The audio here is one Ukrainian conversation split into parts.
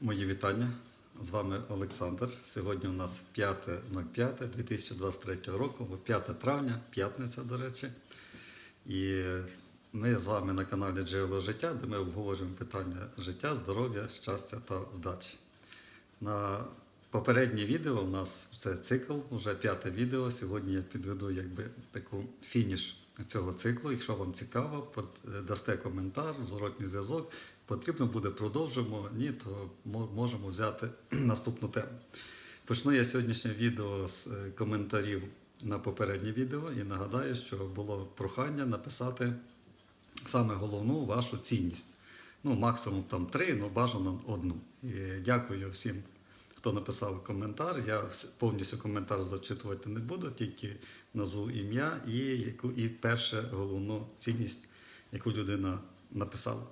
Мої вітання. З вами Олександр. Сьогодні у нас 5.05.2023 року, 5 травня, п'ятниця, до речі. І ми з вами на каналі Джерело життя, де ми обговорюємо питання життя, здоров'я, щастя та вдачі. На попереднє відео у нас це цикл, вже п'яте відео. Сьогодні я підведу якби таку фініш цього циклу. Якщо вам цікаво, дасте коментар, зворотній зв'язок. Потрібно буде продовжимо. Ні, то можемо взяти наступну тему. Почну я сьогоднішнє відео з е, коментарів на попереднє відео і нагадаю, що було прохання написати саме головну вашу цінність. Ну, максимум там три, ну бажано одну. І дякую всім, хто написав коментар. Я повністю коментар зачитувати не буду, тільки назву ім'я і, і першу головну цінність, яку людина написала.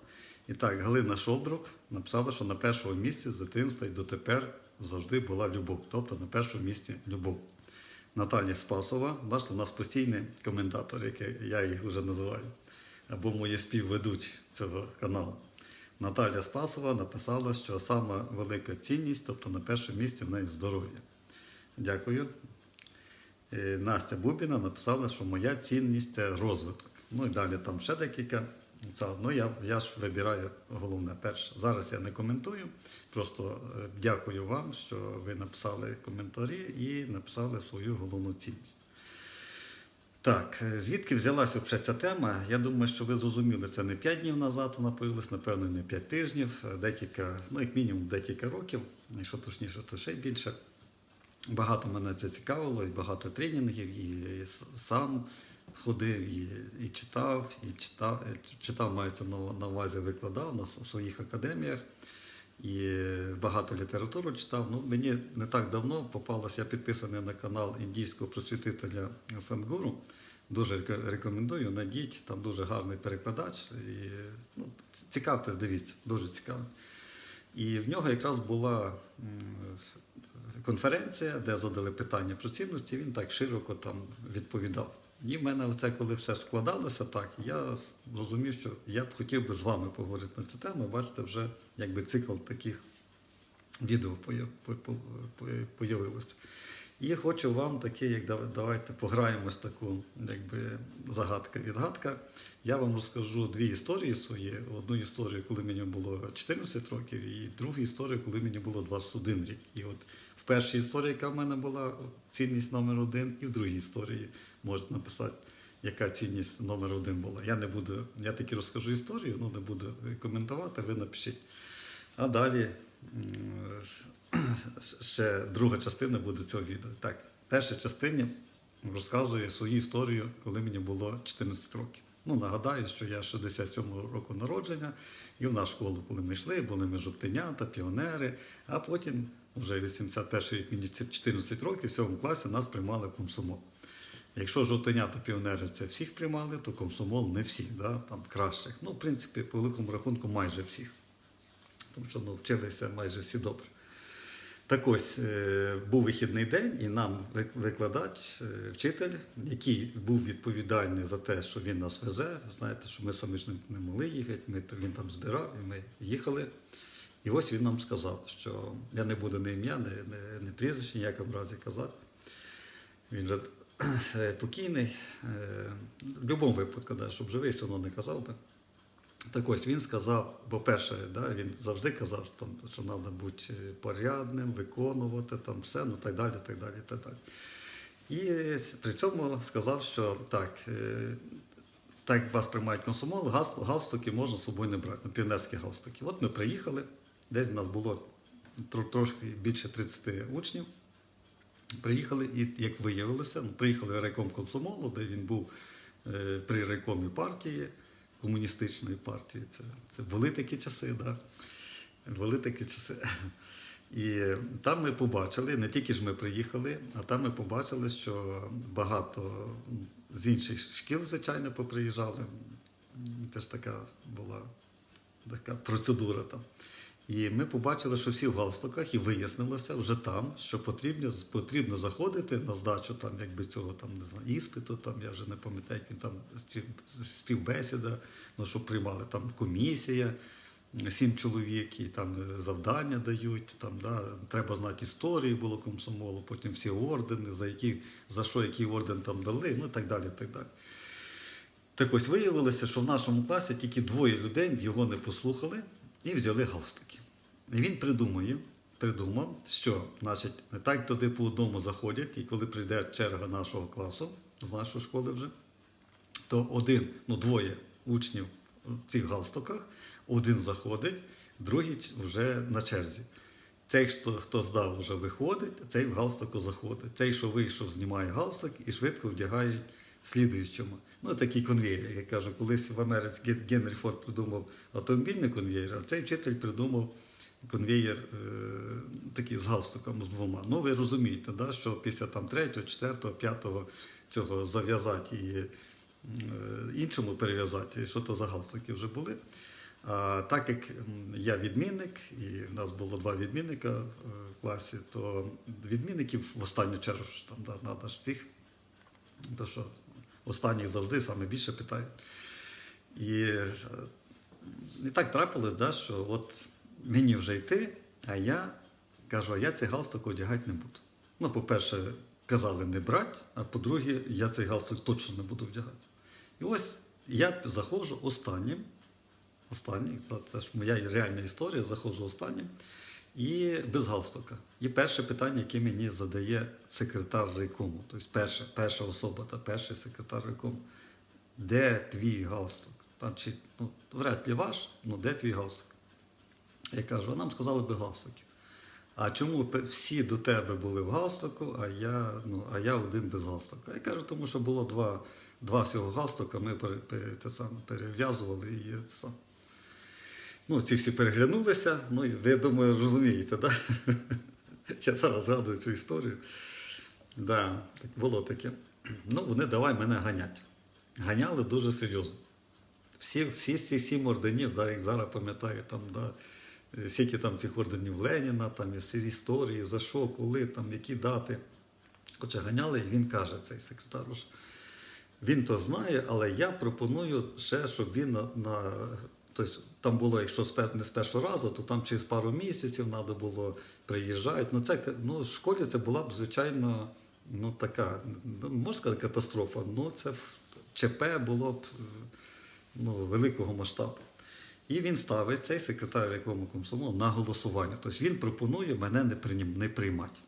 І так, Галина Шолдрук написала, що на першому місці з дитинства і дотепер завжди була любов. Тобто на першому місці любов. Наталія Спасова, бачите, у нас постійний коментатор, який я їх вже називаю, або мої співведучі цього каналу. Наталя Спасова написала, що сама велика цінність, тобто на першому місці в неї здоров'я. Дякую. Е, Настя Бубіна написала, що моя цінність це розвиток. Ну і далі там ще декілька. Це, ну, я, я ж вибираю головне перше. Зараз я не коментую. Просто е, дякую вам, що ви написали коментарі і написали свою головну цінність. Так, е, звідки взялася вже ця тема? Я думаю, що ви зрозуміли, це не 5 днів назад вона появилась, напевно, не 5 тижнів, декілька, ну як мінімум декілька років, якщо точніше, то ще більше. Багато мене це цікавило, і багато тренінгів, і сам ходив, і, і читав, і читав, е, читав, мається на, увазі, викладав на своїх академіях. І багато літературу читав. Ну, мені не так давно попалося, я підписаний на канал індійського просвітителя Сангуру. Дуже рекомендую, найдіть, там дуже гарний перекладач. І, ну, цікавтесь, дивіться, дуже цікаво. І в нього якраз була конференція, де задали питання про цінності, він так широко там відповідав. І в мене оце, коли все складалося так, я зрозумів, що я б хотів би з вами поговорити на цю тему. Бачите, вже якби цикл таких відео появ- по- по- по- появилося. І хочу вам таке, як давайте пограємось таку якби загадка-відгадка. Я вам розкажу дві історії свої. Одну історію, коли мені було 14 років, і другу історію, коли мені було 21 рік. І от першій історії, яка в мене була цінність номер один, і в другій історії можете написати, яка цінність номер один була. Я не буду, я таки розкажу історію, ну не буду коментувати, ви напишіть. А далі ще друга частина буде цього відео. Так, в першій частині розказую свою історію, коли мені було 14 років. Ну, нагадаю, що я 67-го року народження, і в нашу школу, коли ми йшли, були ми жовтенята, піонери, а потім, вже 81 рік, мені 14 років, в 7 класі нас приймали в комсомол. Якщо жовтенята піонери це всіх приймали, то комсомол не всіх, да? там кращих. Ну, в принципі, по великому рахунку майже всіх. Тому що ну, вчилися майже всі добре. Так ось е, був вихідний день, і нам викладач, е, вчитель, який був відповідальний за те, що він нас везе. Знаєте, що ми самі ж не- не могли їхати, ми, він там збирав, і ми їхали. І ось він нам сказав, що я не буду ні ім'я, ні, ні, ні прізвище, ніякому разі казати. Він вже е, покійний. В будь-якому випадку, да, щоб живий, все одно не казав би. Так ось він сказав, по-перше, да, він завжди казав, там, що треба бути е, порядним, виконувати там все, ну так далі, так далі, так далі. І при цьому сказав, що так, е, так як вас приймають комсомол, галстуки можна з собою не брати, ну, піонерські галстуки. От ми приїхали, десь в нас було трошки більше 30 учнів. Приїхали, і як виявилося, ну, приїхали райком комсомолу, де він був е, при райкомі партії, комуністичної партії. Це, це були такі часи, да? були такі часи. І там ми побачили, не тільки ж ми приїхали, а там ми побачили, що багато з інших шкіл, звичайно, поприїжджали. Теж така була така процедура там. І ми побачили, що всі в галстуках, і вияснилося вже там, що потрібно, потрібно заходити на здачу там, якби цього там, не знаю, іспиту, там, я вже не пам'ятаю, як він там співбесіда, ну, що приймали там комісія, сім чоловік, і там е, завдання дають, там, да, треба знати історію було комсомолу, потім всі ордени, за, які, за що який орден там дали, ну і так далі. так далі. Так ось виявилося, що в нашому класі тільки двоє людей його не послухали і взяли галстуки. І він придумує, придумав, що значить, не так туди по одному заходять, і коли прийде черга нашого класу з нашої школи вже, то один, ну двоє учнів в цих галстуках, один заходить, другий вже на черзі. Цей, хто, хто здав, вже виходить, цей в галстуку заходить. Цей, що вийшов, знімає галстук і швидко вдягають слідуючому. Ну, такий конвейер. Я кажу, колись в Америці Ген- Генрі Форд придумав автомобільний конвейер, а цей вчитель придумав конвейер е, такий з галстуком з двома. Ну, ви розумієте, да, що після там третього, четвертого, п'ятого цього зав'язати і е, іншому перев'язати, що то за галстуки вже були. А так як я відмінник, і в нас було два відмінника в е, класі, то відмінників в останню чергу ж там да, треба ж цих, то що останніх завжди саме більше питають. І е, і так трапилось, да, що от мені вже йти, а я кажу, я цей галстук одягати не буду. Ну, по-перше, казали не брати, а по-друге, я цей галстук точно не буду вдягати. І ось я заходжу останнім. Останній, це, це ж моя реальна історія, заходжу останнім і без галстука. І перше питання, яке мені задає секретар райкому, тобто перша, перша особа та перший секретар райкому, де твій галстук? Там чи, ну, вряд ли ваш, ну де твій галстук? Я кажу, а нам сказали без галстуків. А чому всі до тебе були в галстуку, а я, ну, а я один без галстука? Я кажу, тому що було два, два всього галстука, ми перев'язували і це саме. Ну, ці всі переглянулися, ну, і ви, я думаю, розумієте? Да? Я зараз згадую цю історію. Да, було таке. Ну, вони давай мене ганять. Ганяли дуже серйозно. Всі, всі ці сім орденів, да, як зараз пам'ятаю, там, да, скільки там цих орденів Леніна, там і всі історії, за що, коли, там, які дати. Хоча ганяли, і він каже, цей секретар, він то знає, але я пропоную ще, щоб він на. на тобто, там було, якщо не з першого разу, то там через пару місяців треба було приїжджати. Ну, це, ну, в школі це була б, звичайно, ну, така, ну, можна сказати, катастрофа. Ну, це ЧП було б ну, великого масштабу. І він ставить цей секретар якому комсомолу на голосування. Тобто він пропонує мене не, не приймати.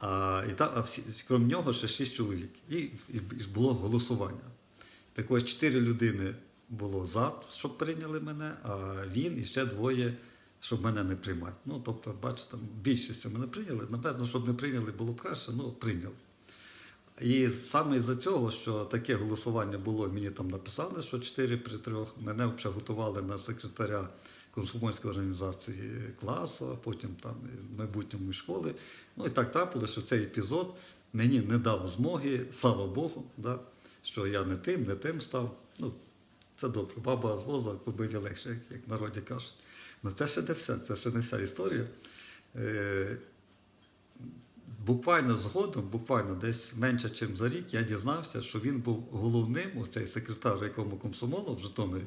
А, і та, а всі, крім нього, ще шість чоловік. І, і було голосування. Так ось чотири людини було за, щоб прийняли мене, а він і ще двоє, щоб мене не приймати. Ну, тобто, бачите, більшістю мене прийняли. Напевно, щоб не прийняли, було б краще, ну прийняли. І саме із-за цього, що таке голосування було, мені там написали, що 4 при 3, мене вже готували на секретаря комсомольської організації класу, а потім там і майбутньої школи. Ну і так трапилося, що цей епізод мені не дав змоги, слава Богу, да, що я не тим, не тим став. Ну, це добре. Баба з воза кобилі легше, як, як народі кажуть. Ну це ще не все, це ще не вся історія. Е, буквально згодом, буквально десь менше, ніж за рік, я дізнався, що він був головним, оцей секретар якому комсомолу в Житомирі,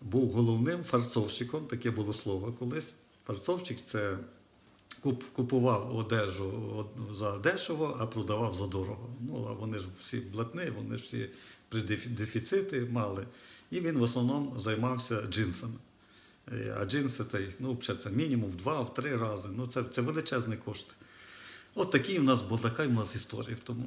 був головним фарцовщиком, таке було слово колись. Фарцовщик це куп, купував одежу од- за дешево, а продавав за дорого. Ну, а вони ж всі блатні, вони ж всі при дефі- дефіцити мали. І він в основному займався джинсами. Е, А джинси ну, це мінімум в два, в три рази. Ну, це, це величезний кошт. От такі в нас була така в нас історія. Тому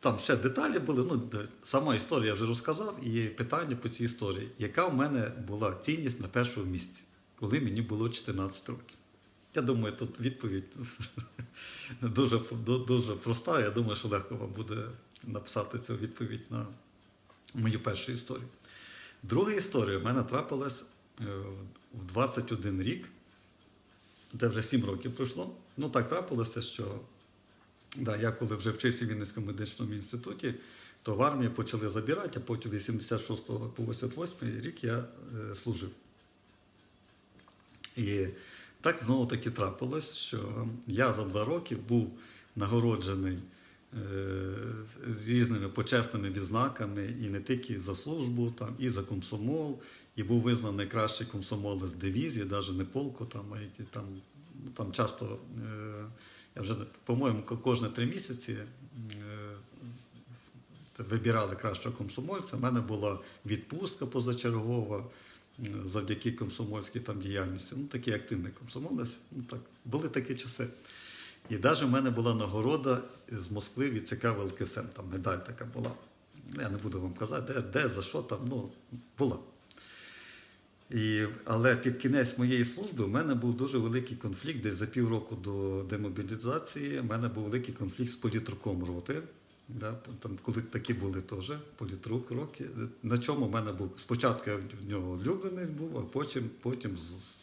там ще деталі були. Ну, сама історія я вже розказав, і питання по цій історії. Яка в мене була цінність на першому місці, коли мені було 14 років? Я думаю, тут відповідь дуже, дуже проста. Я думаю, що легко вам буде написати цю відповідь на мою першу історію. Друга історія в мене трапилась е, в 21 рік. Це вже 7 років пройшло. Ну так трапилося, що да, я коли вже вчився в Вінницькому медичному інституті, то в армії почали забирати, а потім 86 по 88 рік я е, служив. І так знову таки трапилось, що я за два роки був нагороджений з різними почесними відзнаками, і не тільки за службу, там, і за комсомол, і був визнаний найкращий комсомолець дивізії, навіть не полку, там, а які там, ну, там часто, е, я вже, по-моєму, ко- кожні три місяці е, вибирали кращого комсомольця. У мене була відпустка позачергова е, завдяки комсомольській там діяльності. Ну, такий активний комсомолець. Ну, так, були такі часи. І навіть в мене була нагорода з Москви від ЦК ВЛКСМ, там медаль така була. Я не буду вам казати, де, де за що там, ну, була. І, але під кінець моєї служби в мене був дуже великий конфлікт, десь за півроку до демобілізації. в мене був великий конфлікт з політруком роти. Да, там, коли такі були теж політрук роки. На чому в мене був спочатку в нього влюблений був, а потім, потім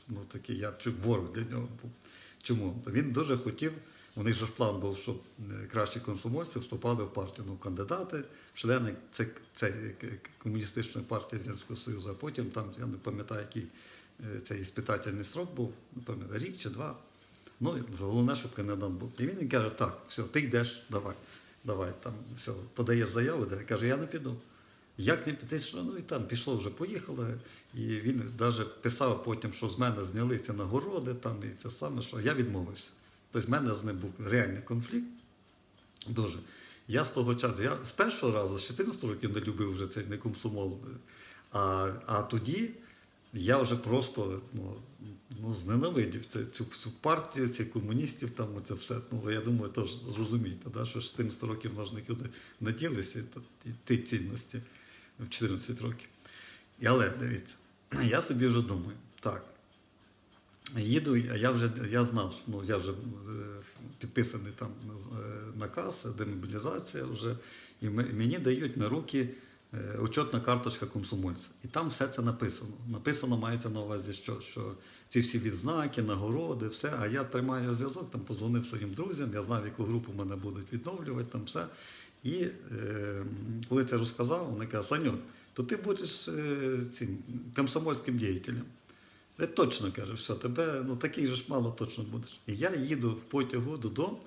ну, такий я ворог для нього був. Чому? Він дуже хотів, у них же ж план був, щоб е, кращі комсомольці вступали в партію. Ну, кандидати, члени це, це комуністичної партії Радянського Союзу, а потім там, я не пам'ятаю, який е, цей іспитательний строк був, не рік чи два. Ну, головне, щоб кандидат був. І він каже, так, все, ти йдеш, давай, давай, там, все, подаєш заяву, де каже, я не піду. Як не піти, що ну і там пішло, вже поїхало. І він навіть писав потім, що з мене зняли ці нагороди, там і те саме, що я відмовився. Тобто в мене з ним був реальний конфлікт. Дуже. Я з того часу, я з першого разу, з 14 років не любив вже цей не комсомол. А, а тоді я вже просто ну, ну, зненавидів це, цю, цю партію, цих комуністів, там це все. Ну, я думаю, теж зрозумієте, да, що з 14 років можна нікуди не ділися, ті цінності в 14 років. Але дивіться, я собі вже думаю, так. Їду, я вже я знав, що ну, я вже е, підписаний там е, наказ, демобілізація вже, і мені дають на руки е, учетна карточка комсомольця. І там все це написано. Написано мається на увазі, що, що ці всі відзнаки, нагороди, все. А я тримаю зв'язок, там позвонив своїм друзям, я знав, яку групу мене будуть відновлювати, там все. І е, коли це розказав, вони кажуть, Саню, то ти будеш е, цим комсомольським діятелем. Е, Точно каже, все, тебе ну такий же ж мало точно будеш. І я їду в потягу додому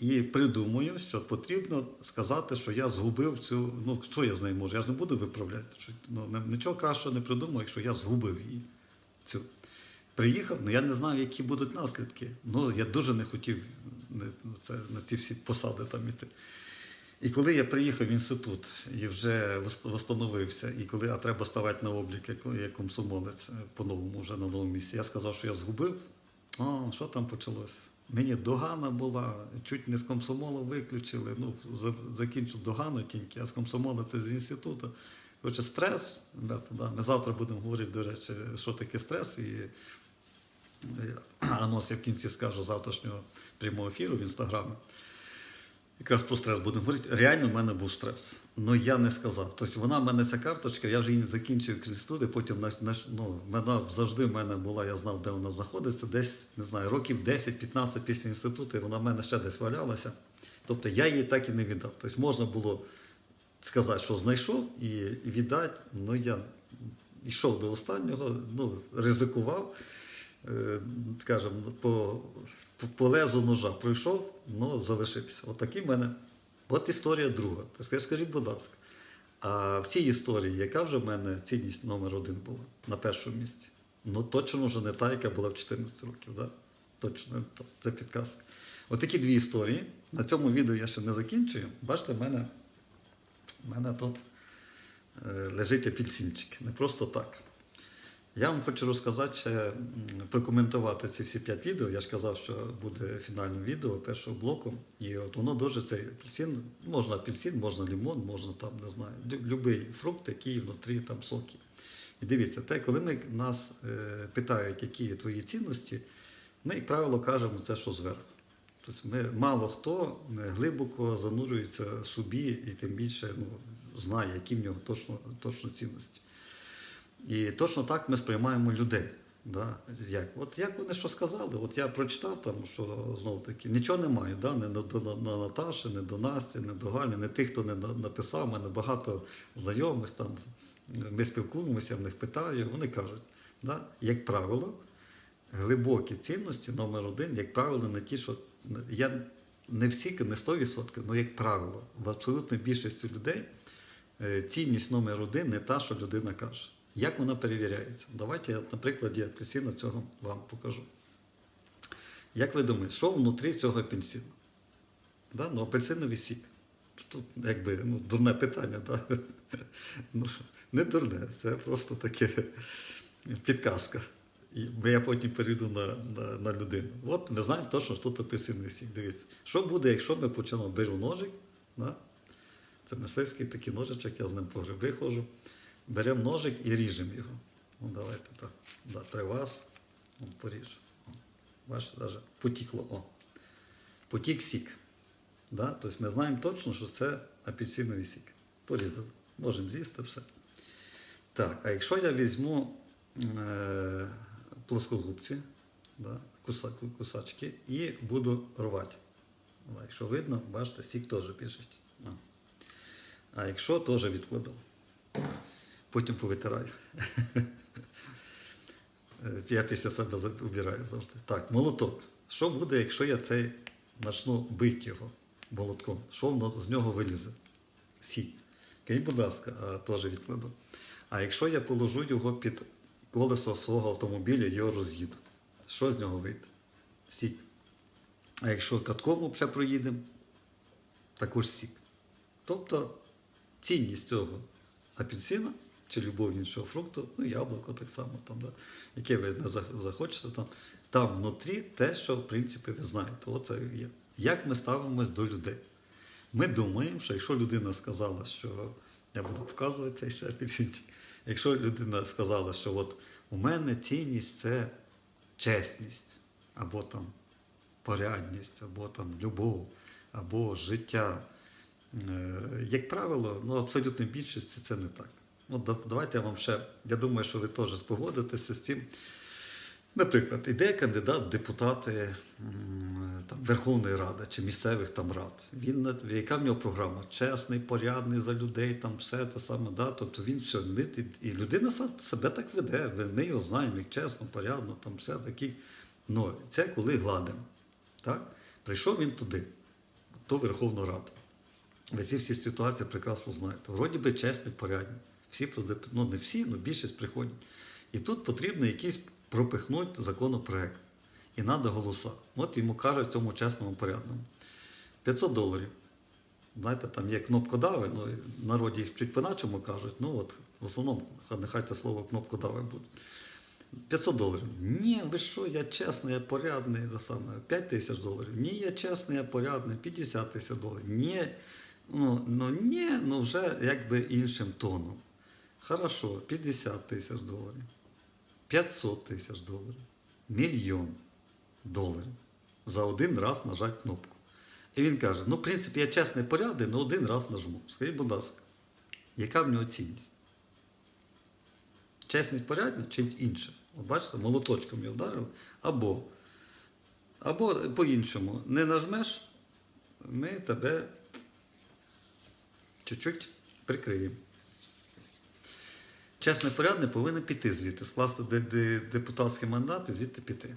і придумую, що потрібно сказати, що я згубив цю. Ну, що я з нею можу? Я ж не буду виправляти. Що, ну, нічого кращого не придумаю, якщо я згубив її. Цю. Приїхав, ну я не знав, які будуть наслідки. Ну, я дуже не хотів ну, це, на ці всі посади там іти. І коли я приїхав в інститут і вже встановився, і коли а треба ставати на облік як, комсомолець е, по-новому вже на новому місці, я сказав, що я згубив. О, що там почалось? Мені догана була, чуть не з комсомолу виключили. Ну, за- закінчив догану тільки, а з комсомола це з інституту. Коротше, стрес. ребята, да. Ми завтра будемо говорити, до речі, що таке стрес. І е, анонс я в кінці скажу завтрашнього прямого ефіру в інстаграмі. Якраз про стрес будемо говорити. Реально в мене був стрес. Ну я не сказав. Тобто вона в мене ця карточка, я вже її закінчив інститут, потім ну, вона завжди в мене була, я знав, де вона знаходиться, десь, не знаю, років 10-15 після інституту, і вона в мене ще десь валялася. Тобто я її так і не віддав. Тобто можна було сказати, що знайшов і, і віддати, ну я йшов до останнього, ну, ризикував, е, скажімо, по, по, по лезу ножа пройшов, ну залишився. Отакий в мене. От історія друга. Так скажіть, скажіть, будь ласка, а в цій історії, яка вже в мене цінність номер один була на першому місці? Ну точно вже не та, яка була в 14 років. Да? Точно, це підказка. Отакі дві історії. На цьому відео я ще не закінчую. Бачите, в мене, в мене тут е, лежить апельсинчик. Не просто так. Я вам хочу розказати ще прокоментувати ці всі п'ять відео. Я ж казав, що буде фінальне відео першого блоку. І от воно дуже цей апельсин, можна апельсин, можна лимон, можна там, не знаю, любий фрукт, який внутрі там соки. І дивіться, те, коли ми нас е, питають, які твої цінності, ми, як правило, кажемо це, що зверху. Тобто ми мало хто е, глибоко занурюється собі і тим більше ну, знає, які в нього точно, точно цінності. І точно так ми сприймаємо людей. Да? Як? От як вони що сказали? От я прочитав там, що знову таки нічого не маю, да? не до, до, на Наташі, не до Насті, не до Галі, не тих, хто не на- написав, мене багато знайомих там. Ми спілкуємося, в них питаю, вони кажуть, да? як правило, глибокі цінності номер один, як правило, не ті, що я не всі, не 100%, але як правило, в абсолютній більшості людей е, цінність номер один не та, що людина каже. Як вона перевіряється? Давайте я на прикладі апельсина цього вам покажу. Як ви думаєте, що внутрі цього апельсину? Да? Ну, апельсиновий сік. Тут якби ну, дурне питання, да? ну, не дурне, це просто таке підказка. Бо я потім перейду на, на, на людину. От ми знаємо точно, що тут апельсиновий сік. Дивіться, що буде, якщо ми почнемо беру ножик, да? це мисливський такий ножичок, я з ним по гриби ходжу. Беремо ножик і ріжемо його. Ну, давайте так. Да, при вас ну, поріжемо. Бачите, навіть потікло. О. Потік сік. Да? Тобто ми знаємо точно, що це апельсиновий сік. Порізали. Можемо з'їсти все. Так, а якщо я візьму е, плоскогубці, да, куса, кусачки, і буду рвати. Якщо видно, бачите, сік теж біжить. А якщо теж відкладу, потім повитираю. Е, Я після себе за- завжди. Так, молоток. Що буде, якщо я цей почну бити його молотком? Що воно з нього вилізе? Сік. Скажіть, будь ласка, теж відкладу. А якщо я положу його під колесо свого автомобіля, його роз'їду, що з нього вийде? Сік. А якщо катком ще проїдемо, також сік. Тобто цінність цього апельсина чи любого іншого фрукту, ну яблуко так само, там, да, яке ви не захочете, там, там внутрі те, що в принципі ви знаєте. Оце є. Як ми ставимось до людей? Ми думаємо, що якщо людина сказала, що я буду показувати цей ще апельсинчик, якщо людина сказала, що от у мене цінність це чесність, або там порядність, або там любов, або життя. Е, Як правило, ну абсолютно більшості це не так. Ну, давайте я вам ще, я думаю, що ви теж спогодитеся з цим. Наприклад, іде кандидат в депутати там, Верховної Ради чи місцевих там рад. Він яка в нього програма? Чесний, порядний за людей, там все те саме. Да? Тобто він все, ми, і, людина себе так веде. Ми його знаємо, як чесно, порядно, там все такий. Ну, це коли гладимо. Так? Прийшов він туди, до Верховну Раду. Ви ці всі ситуації прекрасно знаєте. Вроді би чесні, порядні. Всі туди, ну не всі, але більшість приходять. І тут потрібно якийсь пропихнути законопроект. І треба голоса. От йому кажуть в цьому чесному порядному. 500 доларів. Знаєте, там є кнопкодави, ну, в народі їх чуть по-начому кажуть, ну от в основному нехай це слово кнопкодави буде. 500 доларів. Ні, ви що, я чесний, я порядний за саме 5 тисяч доларів. Ні, я чесний, я порядний, 50 тисяч доларів. Ні, ну, ну ні, ну вже якби іншим тоном. Хорошо, 50 тисяч доларів, 500 тисяч доларів, мільйон доларів за один раз нажати кнопку. І він каже: ну, в принципі, я чесний порядний, але один раз нажму. Скажіть, будь ласка, яка в нього цінність? Чесність порядна чи інше? От бачите, молоточком його вдарили. Або, або по-іншому, не нажмеш, ми тебе чуть-чуть прикриємо. Чесний порядний повинен піти звідти, скласти де- де- депутатський мандат і звідти піти.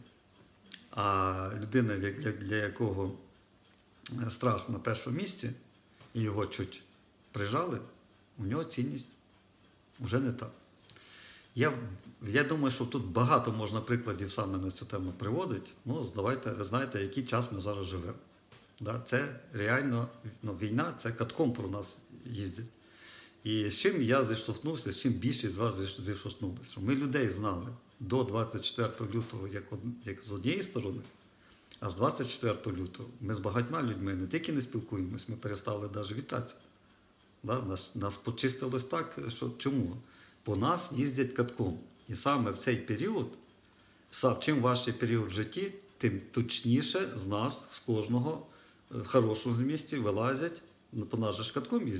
А людина, для, якого е, страх на першому місці, і його чуть прижали, у нього цінність вже не та. Я, я думаю, що тут багато можна прикладів саме на цю тему приводити. Ну, давайте, ви знаєте, який час ми зараз живемо. Да? Це реально ну, війна, це катком про нас їздить. І з чим я зіштовхнувся, з чим більшість з вас зіштовхнулися. Ми людей знали до 24 лютого як, од- як з однієї сторони, а з 24 лютого ми з багатьма людьми не тільки не спілкуємось, ми перестали навіть вітатися. Да? Нас, нас почистилось так, що чому? По нас їздять катком. І саме в цей період, чим важчий період в житті, тим точніше з нас, з кожного е, в хорошому змісті вилазять, по нас же ж катком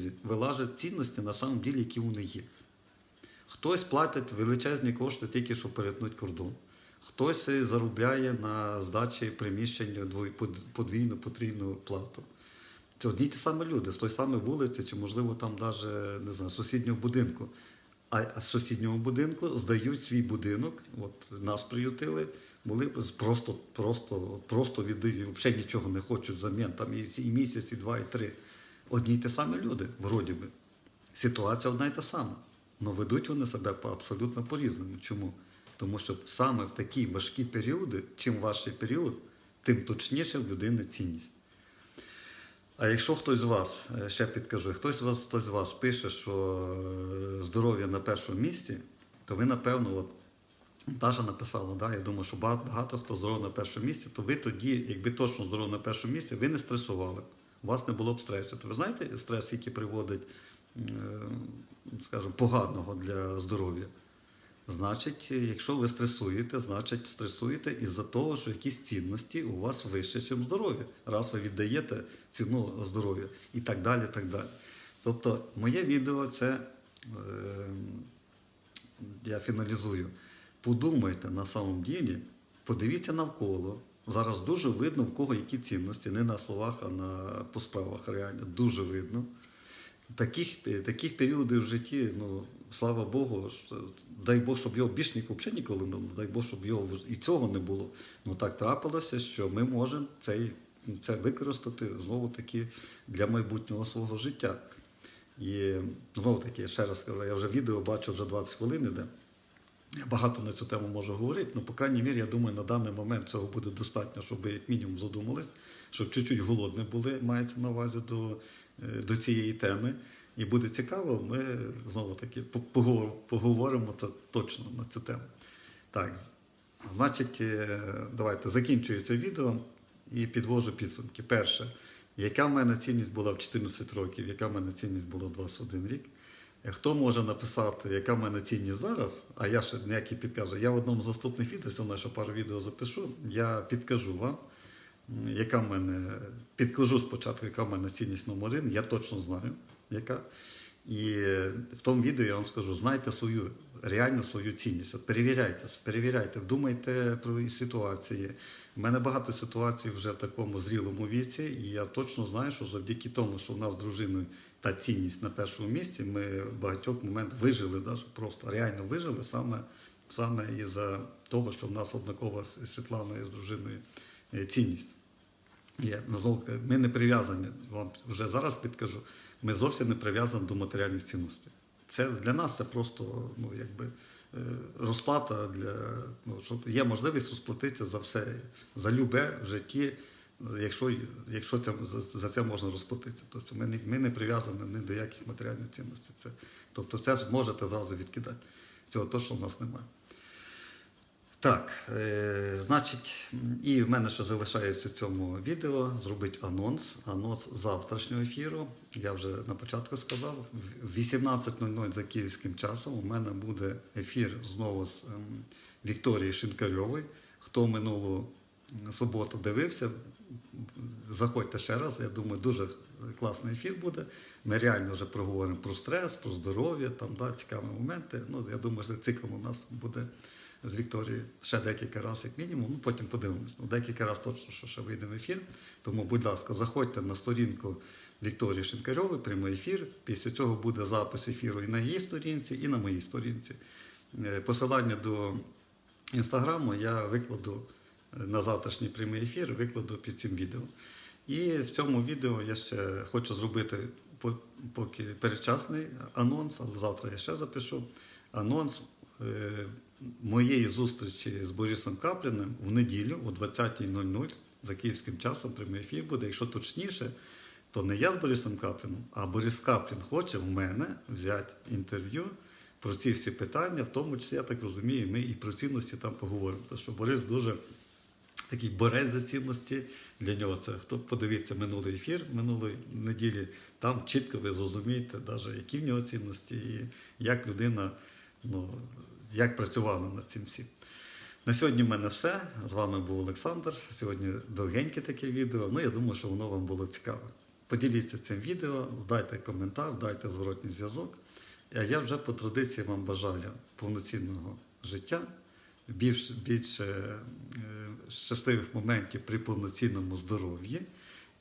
цінності на самом ділі, які вони є. Хтось платить величезні кошти тільки, щоб перетнути кордон. Хтось заробляє на здачі приміщення подвійну, потрійну плату. Це одні ті самі люди з тої самої вулиці, чи, можливо, там навіть не знаю, сусіднього будинку. А з сусіднього будинку здають свій будинок, от нас приютили були просто, просто, просто віддають, взагалі нічого не хочуть взамін, там і місяць, і два, і три. Одні й ті самі люди, вроді би. Ситуація одна й та сама. але ведуть вони себе абсолютно по-різному. Чому? Тому що саме в такі важкі періоди, чим важчий період, тим точніше в людини цінність. А якщо хтось з вас, е, ще підкажу, хтось з вас, хтось з вас пише, що е, здоров'я на першому місці, то ви, напевно, от Даша написала, да, я думаю, що багато, багато хто здоровий на першому місці, то ви тоді, якби точно здоровий на першому місці, ви не стресували, у вас не було б стресу. То ви знаєте стрес, який приводить, е, скажімо, поганого для здоров'я? Значить, якщо ви стресуєте, значить стресуєте із-за того, що якісь цінності у вас вище, ніж здоров'я. Раз ви віддаєте ціну здоров'я і так далі. так далі. Тобто, моє відео це е, я фіналізую. Подумайте на самом ділі, подивіться навколо. Зараз дуже видно, в кого які цінності, не на словах, а на, по справах реально. Дуже видно. Таких, таких періодів в житті, ну, слава Богу, що- дай Бог, щоб його більш взагалі ніколи не було, дай Бог, щоб його і цього не було. Ну так трапилося, що ми можемо цей, це використати знову таки для майбутнього свого життя. І знову таки, ще раз скажу, я вже відео бачу вже 20 хвилин іде. Я багато на цю тему можу говорити, але, по крайній мірі, я думаю, на даний момент цього буде достатньо, щоб ви як мінімум задумались, щоб чуть-чуть голодні були, мається на увазі до, е, до цієї теми. І буде цікаво, ми знову таки по- поговоримо це точно на цю тему. Так, значить, е, давайте закінчую це відео і підвожу підсумки. Перше, яка в мене цінність була в 14 років, яка в мене цінність була в 21 рік. Е, Хто може написати, яка в мене цінність зараз, а я ще ніякі підкажу. Я в одному з наступних відео, все одно ще пару відео запишу, я підкажу вам, яка в мене, підкажу спочатку, яка в мене цінність номер один, я точно знаю, яка. І е, в тому відео я вам скажу, знайте свою реальну свою цінність. От перевіряйте, перевіряйте, думайте про ситуації. У мене багато ситуацій вже в такому зрілому віці, і я точно знаю, що завдяки тому, що в нас з дружиною та цінність на першому місці, ми в багатьох моментах вижили, даже просто реально вижили саме, саме із-за того, що в нас однакова з Світланою з дружиною е, цінність. Є, ну, ми не прив'язані, вам вже зараз підкажу, ми зовсім не прив'язані до матеріальних цінностей. Це для нас це просто ну, якби, е, розплата для ну, щоб є можливість розплатитися за все, за любе в житті, якщо, якщо це, за, за це можна розплатитися. Тобто ми ми не прив'язані ні до яких матеріальних цінностей. Це, тобто це можете зразу відкидати. Цього точно в нас немає. Так, е, значить, і в мене ще залишається в цьому відео зробити анонс, анонс завтрашнього ефіру. Я вже на початку сказав, в 18.00 за київським часом у мене буде ефір знову з ем, Вікторією Шинкарьовою. Хто минулу суботу дивився, заходьте ще раз. Я думаю, дуже класний ефір буде. Ми реально вже проговоримо про стрес, про здоров'я, там да, цікаві моменти. Ну, я думаю, що цикл у нас буде з Вікторією ще декілька разів, як мінімум. Ну, потім подивимось. Ну, декілька разів точно, що ще вийде в ефір. Тому, будь ласка, заходьте на сторінку Вікторії Шинкарьової, прямий ефір. Після цього буде запис ефіру і на її сторінці, і на моїй сторінці. Е, Посилання до інстаграму я викладу на завтрашній прямий ефір, викладу під цим відео. І в цьому відео я ще хочу зробити по- поки передчасний анонс, але завтра я ще запишу анонс е, моєї зустрічі з Борисом Капліним в неділю о 20.00 за київським часом прямий ефір буде. Якщо точніше, то не я з Борисом Капліном, а Борис Каплін хоче в мене взяти інтерв'ю про ці всі питання, в тому числі, я так розумію, ми і про цінності там поговоримо. Тому що Борис дуже такий борець за цінності. Для нього це хто подивиться минулий ефір минулої неділі, там чітко ви зрозумієте, навіть, які в нього цінності, і як людина ну, як працювала над цим всім. На сьогодні в мене все. З вами був Олександр. Сьогодні довгеньке таке відео. Ну, я думаю, що воно вам було цікаве. Поділіться цим відео, дайте коментар, дайте зворотній зв'язок. А я вже по традиції вам бажаю повноцінного життя, більш, більше е, щасливих моментів при повноцінному здоров'ї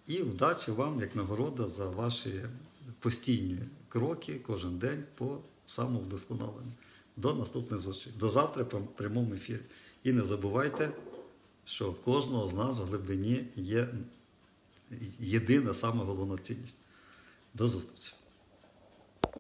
і вдачі вам як нагорода за ваші постійні кроки кожен день по самовдосконаленню. До наступних зустрічей. До завтра в прямому ефірі. І не забувайте, що в кожного з нас в глибині є єдина саме головна цінність. До зустрічі!